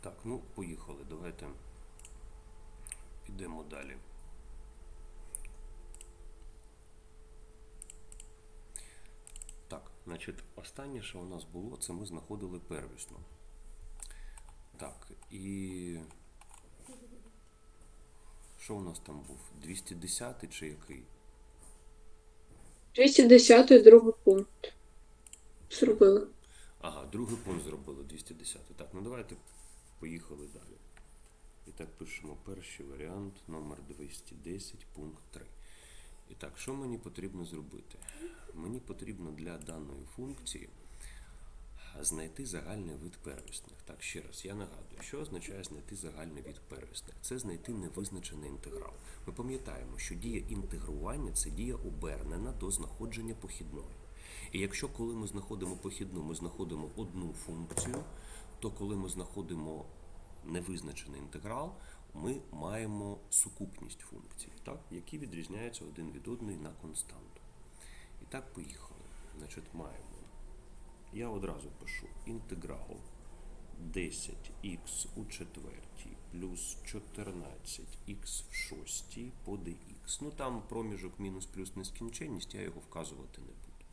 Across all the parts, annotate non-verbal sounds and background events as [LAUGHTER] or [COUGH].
Так, ну поїхали. Давайте підемо далі. Так, значить, останнє, що у нас було, це ми знаходили первісну. Так, і. Що у нас там був? 210 чи який? 210 другий пункт. Зробили. Ага, другий пункт зробили 210. Так, ну давайте поїхали далі. І так пишемо перший варіант, номер 210, пункт 3. І так, що мені потрібно зробити? Мені потрібно для даної функції знайти загальний вид первісних. Так, ще раз, я нагадую, що означає знайти загальний від первісних? Це знайти невизначений інтеграл. Ми пам'ятаємо, що дія інтегрування це дія обернена до знаходження похідної. І якщо коли ми знаходимо похідну, ми знаходимо одну функцію, то коли ми знаходимо невизначений інтеграл, ми маємо сукупність функцій, так, які відрізняються один від одної на константу. І так поїхали. Значить, маємо. Я одразу пишу інтеграл 10х у четвертій плюс 14х в шостій по dx. Ну там проміжок мінус плюс нескінченність, я його вказувати не буду.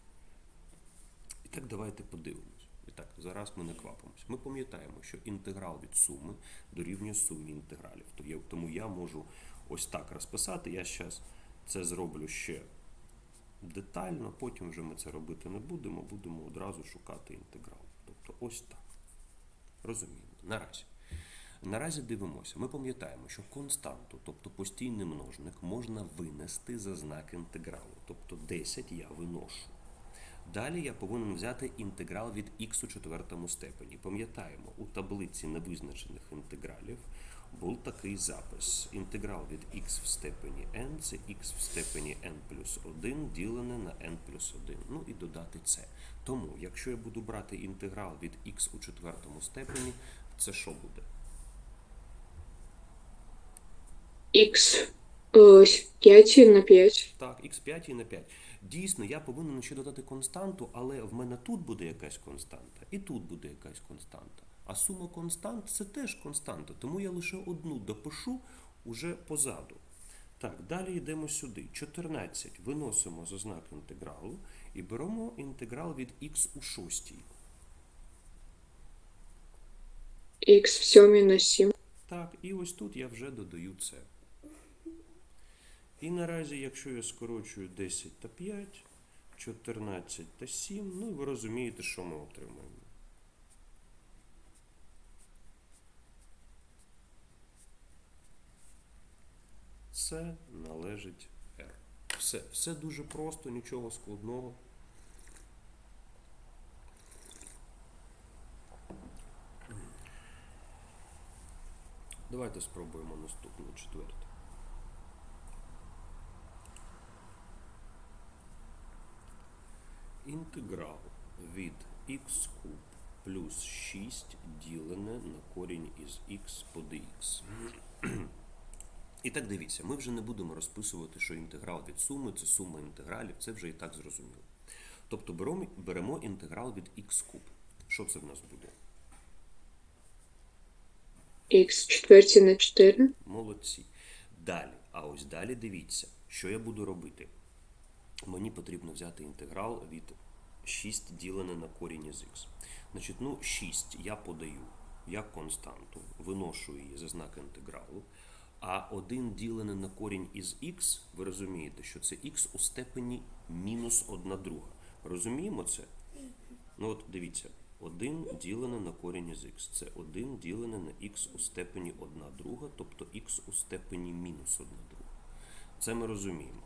І так давайте подивимось. І так, зараз ми не квапимось. Ми пам'ятаємо, що інтеграл від суми дорівнює сумі інтегралів. Тому я можу ось так розписати. Я зараз це зроблю ще детально, потім вже ми це робити не будемо, будемо одразу шукати інтеграл. Тобто ось так. Розуміємо. Наразі. Наразі дивимося. Ми пам'ятаємо, що константу, тобто постійний множник, можна винести за знак інтегралу. Тобто 10 я виношу. Далі я повинен взяти інтеграл від х у четвертому степені. Пам'ятаємо, у таблиці невизначених інтегралів був такий запис. Інтеграл від х в степені n це х в степені n плюс 1 ділене на n плюс 1. Ну і додати це. Тому, якщо я буду брати інтеграл від х у четвертому степені, це що буде? Х 5 на 5. Так, x5 і на 5. Дійсно, я повинен ще додати константу, але в мене тут буде якась константа, і тут буде якась константа. А сума констант це теж константа, тому я лише одну допишу уже позаду. Так, далі йдемо сюди. 14 виносимо за знак інтегралу і беремо інтеграл від х у шостій. Х в 7 на 7. Так, і ось тут я вже додаю це. І наразі, якщо я скорочую 10 та 5, 14 та 7, ну і ви розумієте, що ми отримаємо. Це належить R. Все, все дуже просто, нічого складного. Давайте спробуємо наступну четверту. Інтеграл від х куб плюс 6 ділене на корінь із х по dx. І так дивіться, ми вже не будемо розписувати, що інтеграл від суми це сума інтегралів, це вже і так зрозуміло. Тобто беремо, інтеграл від х куб. Що це в нас буде? Х в на 4. Молодці. Далі. А ось далі дивіться, що я буду робити. Мені потрібно взяти інтеграл від 6 ділене на корінь із х. Значить, ну, 6 я подаю як константу, виношу її за знак інтегралу. А 1 ділене на корінь із х, ви розумієте, що це х у степені мінус 1 друга. Розуміємо це? Ну от дивіться, 1 ділене на корінь із х. Це 1 ділене на х у степені 1 друга, тобто х у степені мінус 1 друга. Це ми розуміємо.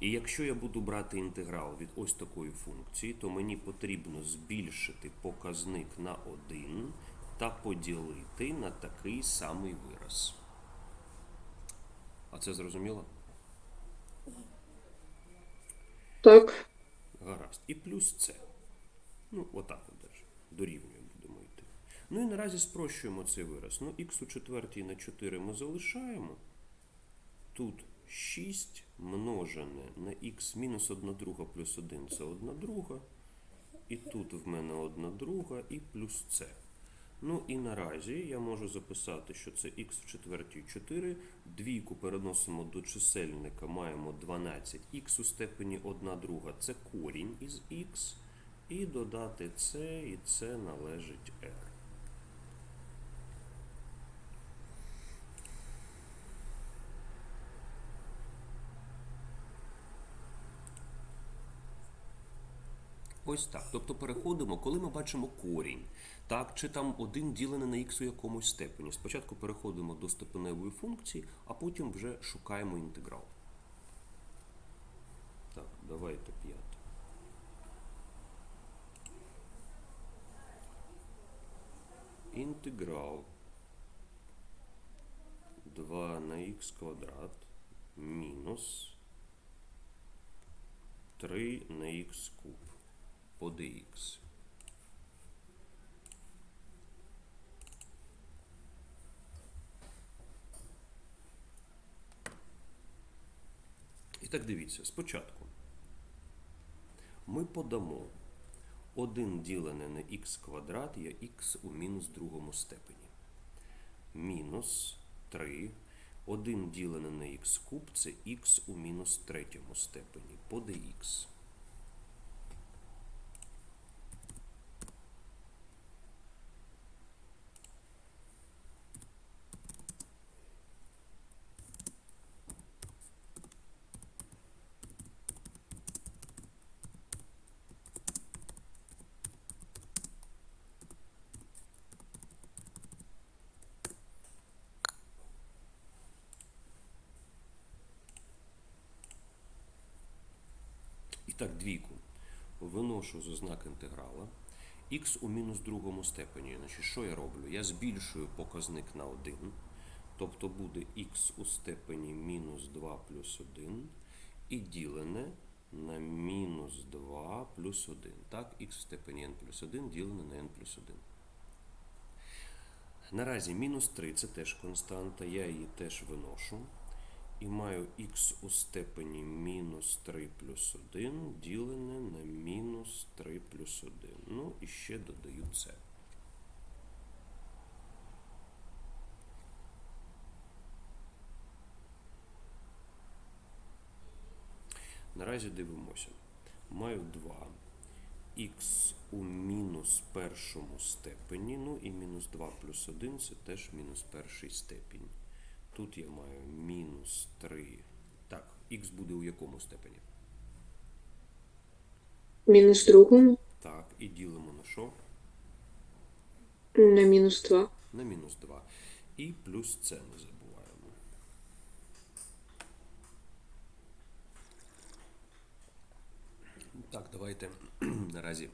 І якщо я буду брати інтеграл від ось такої функції, то мені потрібно збільшити показник на 1 та поділити на такий самий вираз. А це зрозуміло? Так. Гаразд. І плюс це. Ну, отак от даже. Дорівнює будемо йти. Ну і наразі спрощуємо цей вираз. Ну, х у четвертій на 4 ми залишаємо. Тут 6 множене на х мінус 1 друга плюс 1 це 1 друга. І тут в мене 1 друга і плюс це. Ну і наразі я можу записати, що це х в четвертій 4. Двійку переносимо до чисельника, маємо 12. х у степені 1 друга це корінь із х. І додати це, і це належить r. Ось так. Тобто переходимо, коли ми бачимо корінь, так, чи там один ділений на х у якомусь степені. Спочатку переходимо до степеневої функції, а потім вже шукаємо інтеграл. Так, давайте п'яте. Інтеграл 2 на х квадрат мінус 3 на х куб по dx. І так дивіться, спочатку ми подамо 1 ділене на х квадрат є х у мінус другому степені. Мінус 3. 1 ділене на х куб це х у мінус третьому степені по dx. І так, двійку. Виношу з знак інтеграла. х у мінус другому степені. Значить, що я роблю? Я збільшую показник на 1. Тобто буде х у степені мінус 2 плюс 1. І ділене на мінус 2 плюс 1. Так, х в степені n плюс 1 ділене на n плюс 1. Наразі мінус 3 це теж константа, я її теж виношу. І маю х у степені мінус 3 плюс 1 ділене на мінус 3 плюс 1. Ну і ще додаю це. Наразі дивимося. Маю 2 х у мінус першому степені, ну і мінус 2 плюс 1 це теж мінус перший степінь. Тут я маю мінус 3. Так, х буде у якому степені? Мінус другому Так, і ділимо на що? на мінус 2. На мінус 2. І плюс це не забуваємо. Так, давайте [CLEARS THROAT] наразі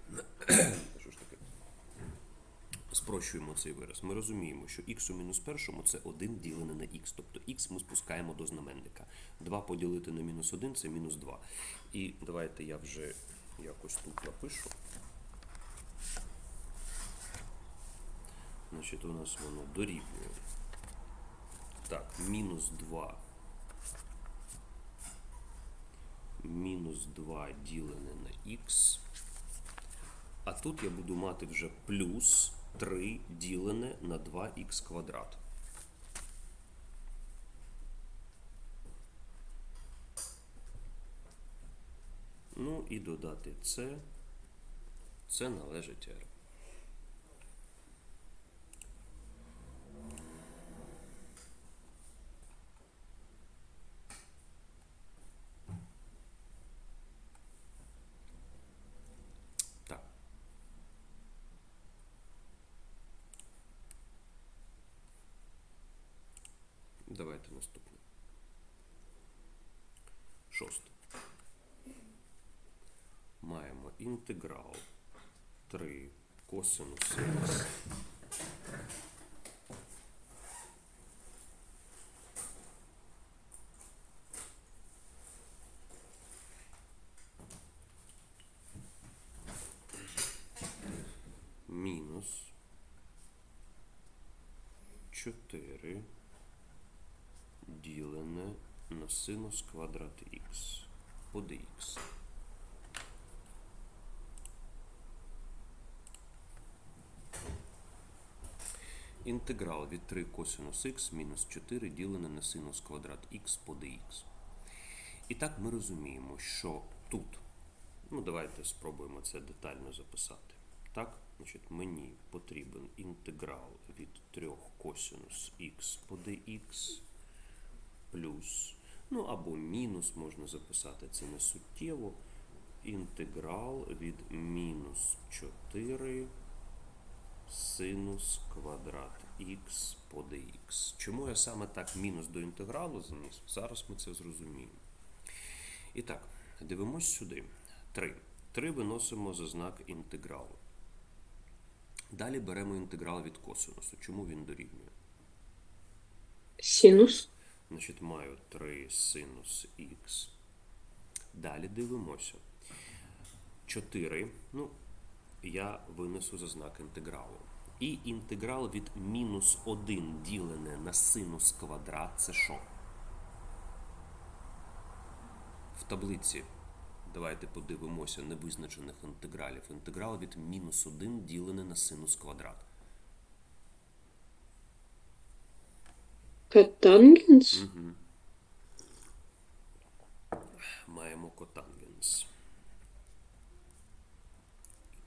спрощуємо цей вираз. Ми розуміємо, що х у мінус першому це 1 ділене на х. Тобто х ми спускаємо до знаменника. 2 поділити на мінус 1 це мінус 2. І давайте я вже якось тут напишу. Значить, у нас воно дорівнює. Так, мінус 2. Мінус 2 ділене на х. А тут я буду мати вже плюс 3 ділене на 2х квадрат. Ну і додати це. Це належить r. Так. Давайте наступне. Шосте. Маємо інтеграл 3 косинус х. Мінус 4 ділене на синус квадрат х по dx. інтеграл від 3 косинус х мінус 4 ділене на синус квадрат х по dx. І так ми розуміємо, що тут, ну давайте спробуємо це детально записати. Так, значить, мені потрібен інтеграл від 3 косинус х по dx плюс, ну або мінус можна записати, це не суттєво. Інтеграл від мінус 4 синус квадрат х по dx. Чому я саме так мінус до інтегралу заніс? Зараз ми це зрозуміємо. І так, дивимось сюди. 3. 3 виносимо за знак інтегралу. Далі беремо інтеграл від косинусу. Чому він дорівнює? Синус. Значить, маю 3 синус х. Далі дивимося. 4. Ну, я винесу за знак інтегралу. І інтеграл від мінус 1 ділене на синус квадрат це що? В таблиці. Давайте подивимося невизначених інтегралів. Інтеграл від мінус 1 ділене на синус квадрат. Котангенс. маємо котангенс.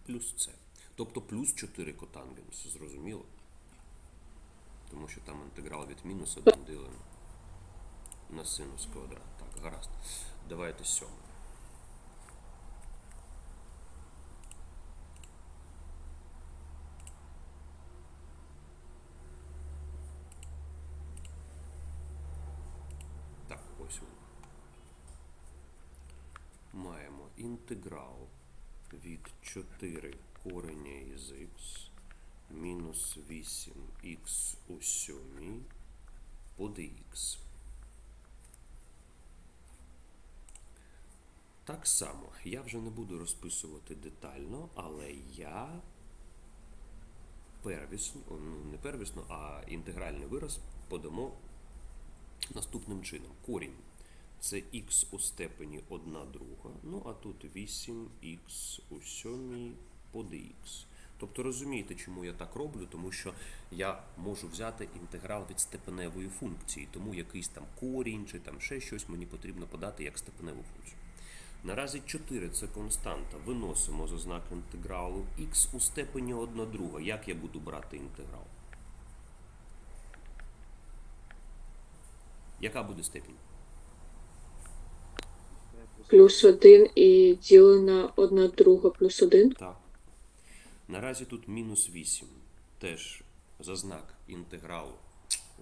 Плюс це. Тобто плюс 4 котангенс, зрозуміло? Тому що там інтеграл від мінус 1 ділено на синус квадрат. Так, гаразд. Давайте сьоме. Так, ось. Маємо інтеграл від 4 кореня із х мінус 8х у сьомій по dx. Так само, я вже не буду розписувати детально, але я первісно, ну не первісно, а інтегральний вираз подамо наступним чином. Корінь це х у степені 1 друга, ну а тут 8х у сьомій по dx. Тобто розумієте, чому я так роблю, тому що я можу взяти інтеграл від степеневої функції, тому якийсь там корінь чи там ще щось мені потрібно подати як степеневу функцію. Наразі 4 це константа. Виносимо за знак інтегралу х у степені 1 друга. Як я буду брати інтеграл? Яка буде степінь? Плюс 1 і ділена одна друга плюс 1. Так. Наразі тут мінус 8. Теж за знак інтегралу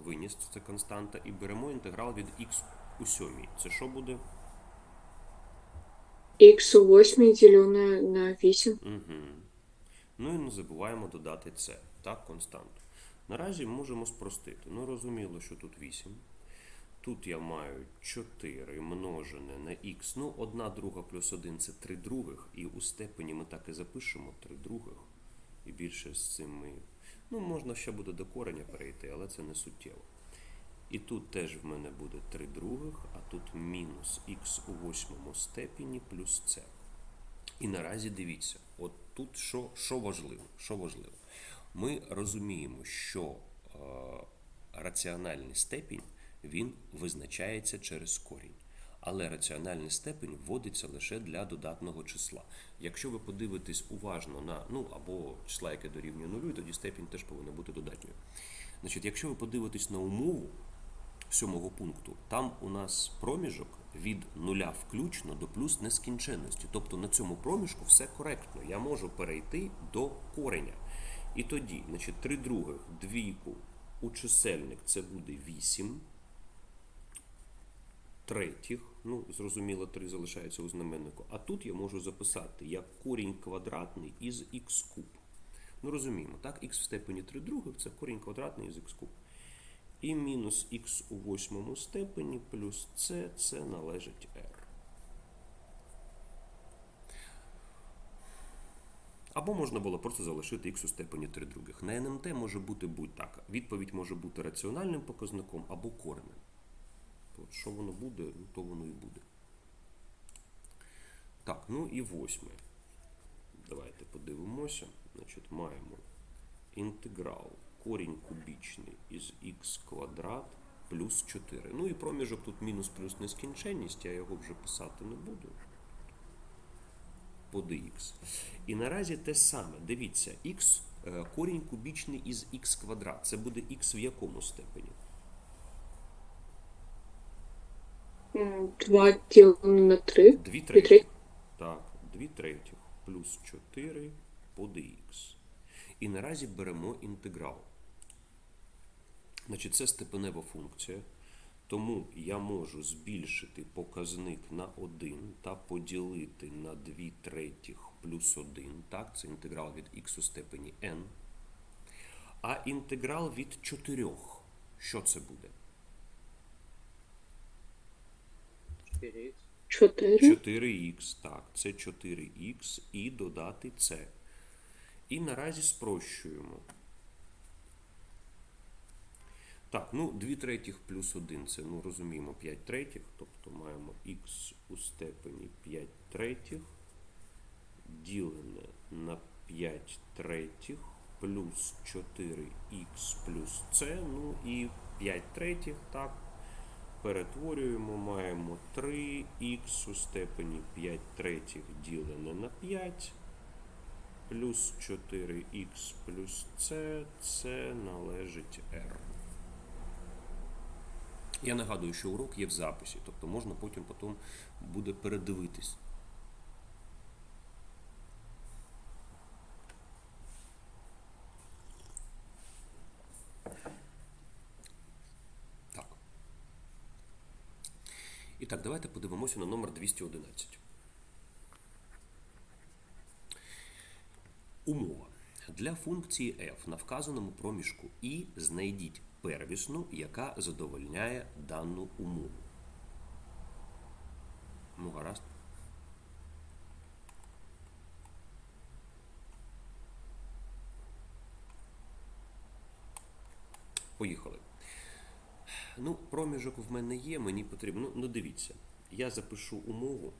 виніс це константа. І беремо інтеграл від х у сьомій. Це що буде? Х у 8 ділене на 8. Угу. Ну і не забуваємо додати це. Так, константу. Наразі можемо спростити. Ну, розуміло, що тут 8. Тут я маю 4 множене на х. Ну, 1 друга плюс 1 це 3 других. І у степені ми так і запишемо 3 других. І більше з цим ми. Ну, можна ще буде до кореня перейти, але це не суттєво. І тут теж в мене буде 3 других, а тут мінус х у восьмому степені плюс це. І наразі дивіться, от тут що, що важливо? Що важливо? Ми розуміємо, що е, раціональний степінь він визначається через корінь. Але раціональний степень вводиться лише для додатного числа. Якщо ви подивитесь уважно на ну або числа, яке дорівнює нулю, тоді степінь теж повинна бути додатньою. Значить, якщо ви подивитесь на умову сьомого пункту, там у нас проміжок від нуля включно до плюс нескінченності. Тобто на цьому проміжку все коректно. Я можу перейти до кореня. І тоді, значить, 3 других, двійку у чисельник це буде 8. Третіх, ну, зрозуміло, 3 залишається у знаменнику. А тут я можу записати як корінь квадратний із х куб. Ну, розуміємо, так? Х в степені 3 других це корінь квадратний із х куб. І мінус х у восьмому степені плюс c, це належить r. Або можна було просто залишити х у степені 3 других. На НМТ може бути будь-так. Відповідь може бути раціональним показником або коренем. От що воно буде, ну, то воно і буде. Так, ну і восьме. Давайте подивимося. Значить, маємо інтеграл корінь кубічний із х квадрат плюс 4. Ну і проміжок тут мінус плюс нескінченність, я його вже писати не буду. По dx. І наразі те саме. Дивіться, х, е, корінь кубічний із х квадрат. Це буде х в якому степені? 2 ділено на 3. 2 3. третіх. Так, 2 третіх плюс 4 по dx. І наразі беремо інтеграл. Значить, це степенева функція. Тому я можу збільшити показник на 1 та поділити на 2 третіх плюс 1. Так, це інтеграл від х у степені n. А інтеграл від 4. Що це буде? 4х. 4. 4х, так, це 4х і додати це. І наразі спрощуємо. Так, ну 2 третіх плюс 1 це, ну розуміємо, 5 третіх, тобто маємо х у степені 5 третіх ділене на 5 третіх плюс 4х плюс це, ну і 5 третіх, так, перетворюємо, маємо 3х у степені 5 третіх ділене на 5, плюс 4х плюс c, це належить r. Я нагадую, що урок є в записі, тобто можна потім потім буде передивитись. Так, давайте подивимося на номер 211. Умова. Для функції f на вказаному проміжку і знайдіть первісну, яка задовольняє дану умову. Ну, гаразд. Поїхали. Ну, проміжок в мене є, мені потрібно. Ну, ну дивіться, я запишу умову,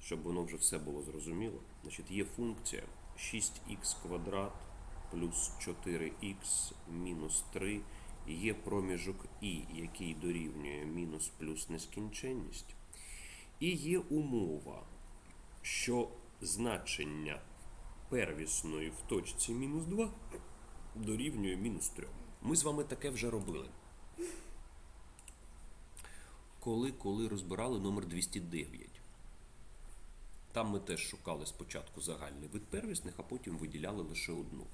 щоб воно вже все було зрозуміло. Значить, є функція 6х квадрат плюс 4х мінус 3. Є проміжок і, який дорівнює мінус плюс нескінченність. І є умова, що значення первісної в точці мінус 2 дорівнює мінус 3. Ми з вами таке вже робили. Коли, коли розбирали номер 209. Там ми теж шукали спочатку загальний вид первісних, а потім виділяли лише одну.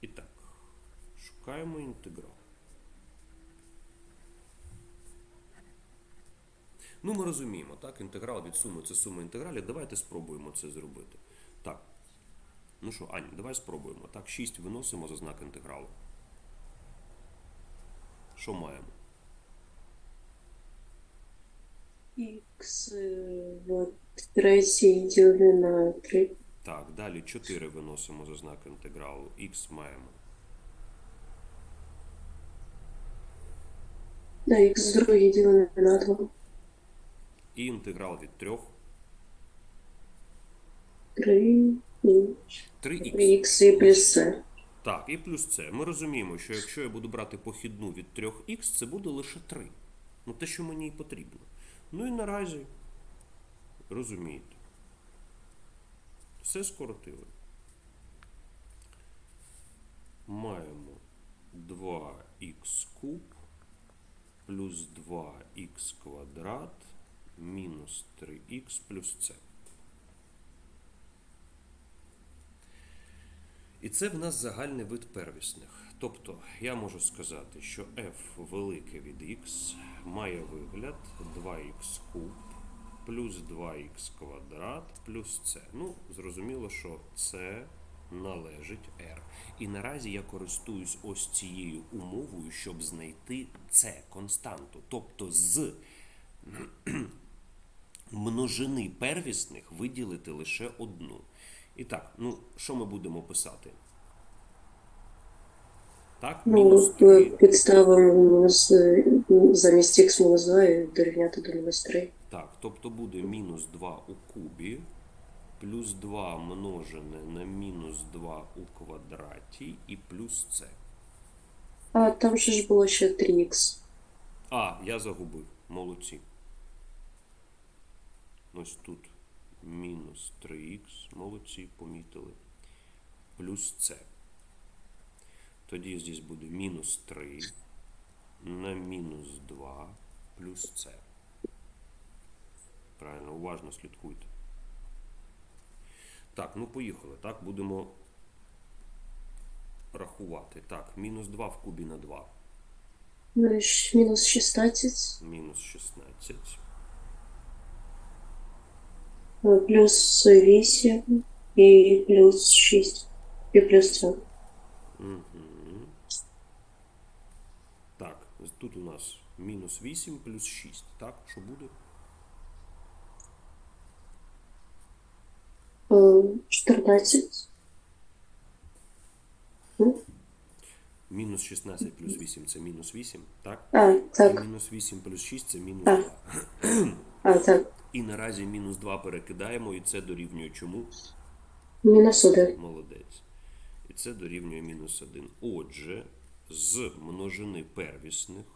І так, шукаємо інтеграл. Ну, ми розуміємо, так, інтеграл від суми це сума інтегралів. Давайте спробуємо це зробити. Так. Ну що, Аня, давай спробуємо. Так, 6 виносимо за знак інтегралу. Що маємо? Х в третій ділене на 3. Так, далі 4 виносимо за знак інтегралу. Х маємо. Да, х з другої ділене на 2. І інтеграл від 3. 3 і 3х. х і плюс c. Так, і плюс це. Ми розуміємо, що якщо я буду брати похідну від 3х, це буде лише 3. Ну те, що мені і потрібно. Ну і наразі, розумієте, все скоротили. Маємо 2х куб плюс 2х квадрат мінус 3х плюс це. І це в нас загальний вид первісних. Тобто я можу сказати, що f велике від x має вигляд 2х куб плюс 2х квадрат плюс c. Ну, зрозуміло, що це належить r. І наразі я користуюсь ось цією умовою, щоб знайти c константу. Тобто з [CLEARS THROAT] множини первісних виділити лише одну. І так, ну що ми будемо писати? Так, мінус Ну, 3. підставимо з, замість х мінус 2 і дорівняти до мінус 3. Так, тобто буде мінус 2 у кубі, плюс 2 множене на мінус 2 у квадраті і плюс це. А там же ж було ще 3х. А, я загубив. Молодці. Ось тут мінус 3х. Молодці, помітили. Плюс це. Тоді здесь буде мінус 3 на мінус 2 плюс це. Правильно, уважно слідкуйте. Так, ну поїхали. Так, будемо рахувати. Так, мінус 2 в кубі на 2. Ну, і мінус 16, Мінус 16. е, плюс 8 і плюс 6. І плюс 3. Угу. Так, з- тут у нас мінус 8 плюс 6. Так, що буде? Е, 14. Мінус 16 плюс 8 це мінус 8, так? А, так. І мінус 8 плюс 6 це мінус Так. 2. А, так. І наразі мінус 2 перекидаємо, і це дорівнює чому? Мінус 1. Молодець. І це дорівнює мінус 1. Отже, з множини первісних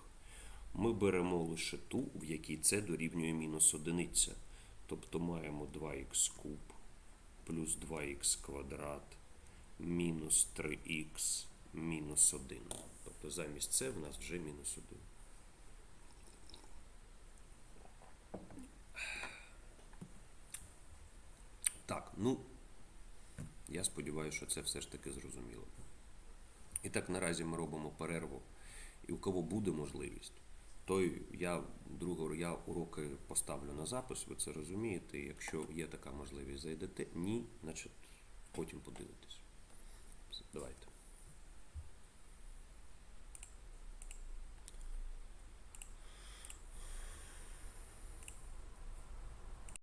ми беремо лише ту, в якій це дорівнює мінус одиниця. Тобто маємо 2х куб плюс 2х квадрат мінус 3х мінус 1. Тобто замість це в нас вже мінус 1. Так, ну. Я сподіваюся, що це все ж таки зрозуміло. І так наразі ми робимо перерву. І у кого буде можливість, той я другого я уроки поставлю на запис, ви це розумієте. Якщо є така можливість, зайдете. Ні, значить потім подивитесь. Давайте.